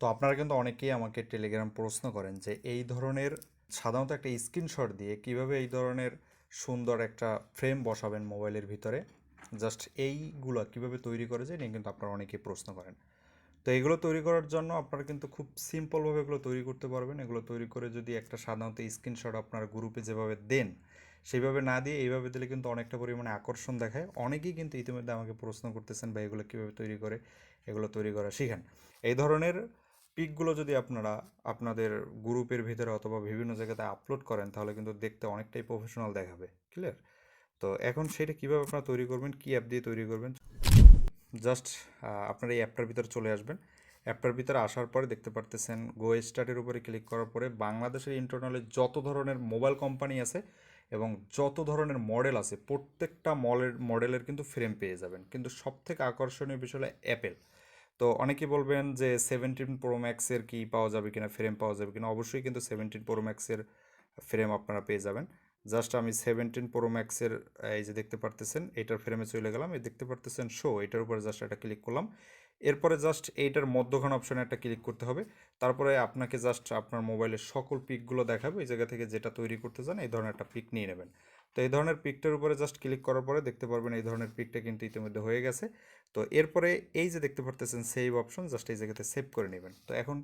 তো আপনারা কিন্তু অনেকেই আমাকে টেলিগ্রাম প্রশ্ন করেন যে এই ধরনের সাধারণত একটা স্ক্রিনশট দিয়ে কীভাবে এই ধরনের সুন্দর একটা ফ্রেম বসাবেন মোবাইলের ভিতরে? জাস্ট এইগুলো কীভাবে তৈরি করে যায় নিয়ে কিন্তু আপনারা অনেকেই প্রশ্ন করেন। তো এগুলো তৈরি করার জন্য আপনারা কিন্তু খুব সিম্পলভাবে এগুলো তৈরি করতে পারবেন। এগুলো তৈরি করে যদি একটা সাধারণত স্ক্রিনশট আপনার গ্রুপে যেভাবে দেন, সেইভাবে না দিয়ে এইভাবে দিলে কিন্তু অনেকটা পরিমাণে আকর্ষণ দেখায়। অনেকেই কিন্তু ইতিমধ্যে আমাকে প্রশ্ন করতেছেন বা এগুলো কীভাবে তৈরি করে? এগুলো তৈরি করা শিখেন। এই ধরনের পিকগুলো যদি আপনারা আপনাদের গ্রুপের ভিতরে অথবা বিভিন্ন জায়গাতে আপলোড করেন, তাহলে কিন্তু দেখতে অনেকটাই প্রফেশনাল দেখাবে। ক্লিয়ার তো এখন সেটা কীভাবে আপনারা তৈরি করবেন, কী অ্যাপ দিয়ে তৈরি করবেন? জাস্ট আপনার এই অ্যাপটার ভিতরে চলে আসবেন। অ্যাপটার ভিতরে আসার পরে দেখতে পারতেছেন গো স্টার্টের উপরে ক্লিক করার পরে বাংলাদেশের ইন্টারনালে যত ধরনের মোবাইল কোম্পানি আছে এবং যত ধরনের মডেল আছে, প্রত্যেকটা মলের মডেলের কিন্তু ফ্রেম পেয়ে যাবেন। কিন্তু সবথেকে আকর্ষণীয় বিষয় হলো অ্যাপেল তো অনেকে বলবেন যে সেভেন্টিন প্রো ম্যাক্সের কি পাওয়া যাবে কিনা ফ্রেম পাওয়া যাবে কিনা? অবশ্যই কিন্তু সেভেন্টিন প্রো ম্যাক্সের ফ্রেম আপনারা পেয়ে যাবেন। জাস্ট আমি সেভেন্টিন প্রো ম্যাক্সের এই যে দেখতে পারতেছেন, এটার ফ্রেমে চলে গেলাম। এই দেখতে পারতেছেন শো এটার উপরে জাস্ট একটা ক্লিক করলাম। এরপরে জাস্ট এইটার মধ্যখান অপশানে একটা ক্লিক করতে হবে। তারপরে আপনাকে জাস্ট আপনার মোবাইলের সকল পিকগুলো দেখাবে। এই জায়গা থেকে যেটা তৈরি করতে চান, এই ধরনের একটা পিক নিয়ে নেবেন। তো এই ধরনের পিকটার উপরে জাস্ট ক্লিক করার পরে দেখতে পারবেন এই ধরনের পিকটা কিন্তু ইতিমধ্যে হয়ে গেছে। তো এরপরে এই যে দেখতে পারতেছেন সেভ অপশন জাস্ট এই জায়গাতে সেভ করে নেবেন। তো এখন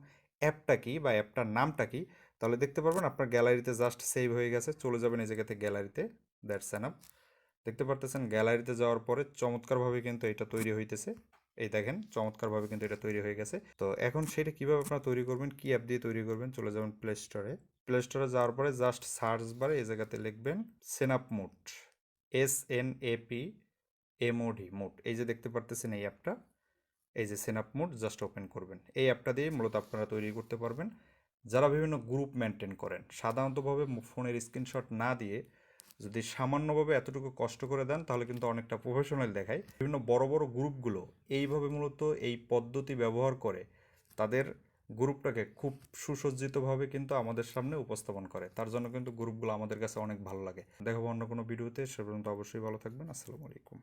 অ্যাপটা কি বা অ্যাপটার নামটা কি? তাহলে দেখতে পারবেন আপনার গ্যালারিতে জাস্ট সেভ হয়ে গেছে, চলে যাবেন এই জায়গাতে গ্যালারিতে দ্যাটস অ্যান আপ দেখতে পারতেছেন গ্যালারিতে যাওয়ার পরে চমৎকারভাবে কিন্তু এটা তৈরি হইতেছে। এই দেখেন, চমৎকারভাবে কিন্তু এটা তৈরি হয়ে গেছে। তো এখন সেটা কীভাবে আপনারা তৈরি করবেন, কী অ্যাপ দিয়ে তৈরি করবেন, চলে যাবেন প্লে স্টোরে প্লে স্টোরে যাওয়ার পরে জাস্ট সার্চ বারে এই জায়গাতে লিখবেন সেনাপ মুট S N A P MOD মুট এই যে দেখতে পারতেছেন এই অ্যাপটা, এই যে সেনাপ মুড জাস্ট ওপেন করবেন। এই অ্যাপটা দিয়ে মূলত আপনারা তৈরি করতে পারবেন। যারা বিভিন্ন গ্রুপ মেনটেন করেন, সাধারণতভাবে ফোনের স্ক্রিনশট না দিয়ে যদি সামান্যভাবে এতটুকু কষ্ট করে দেন, তাহলে কিন্তু অনেকটা প্রফেশনাল দেখায়। বিভিন্ন বড় বড় গ্রুপগুলো এইভাবে মূলত এই পদ্ধতি ব্যবহার করে তাদের গ্রুপটাকে খুব সুসজ্জিতভাবে কিন্তু আমাদের সামনে উপস্থাপন করে। তার জন্য কিন্তু গ্রুপগুলো আমাদের কাছে অনেক ভালো লাগে। দেখাবো অন্য কোনো ভিডিওতে। সে পর্যন্ত অবশ্যই ভালো থাকবেন। আসসালামু আলাইকুম।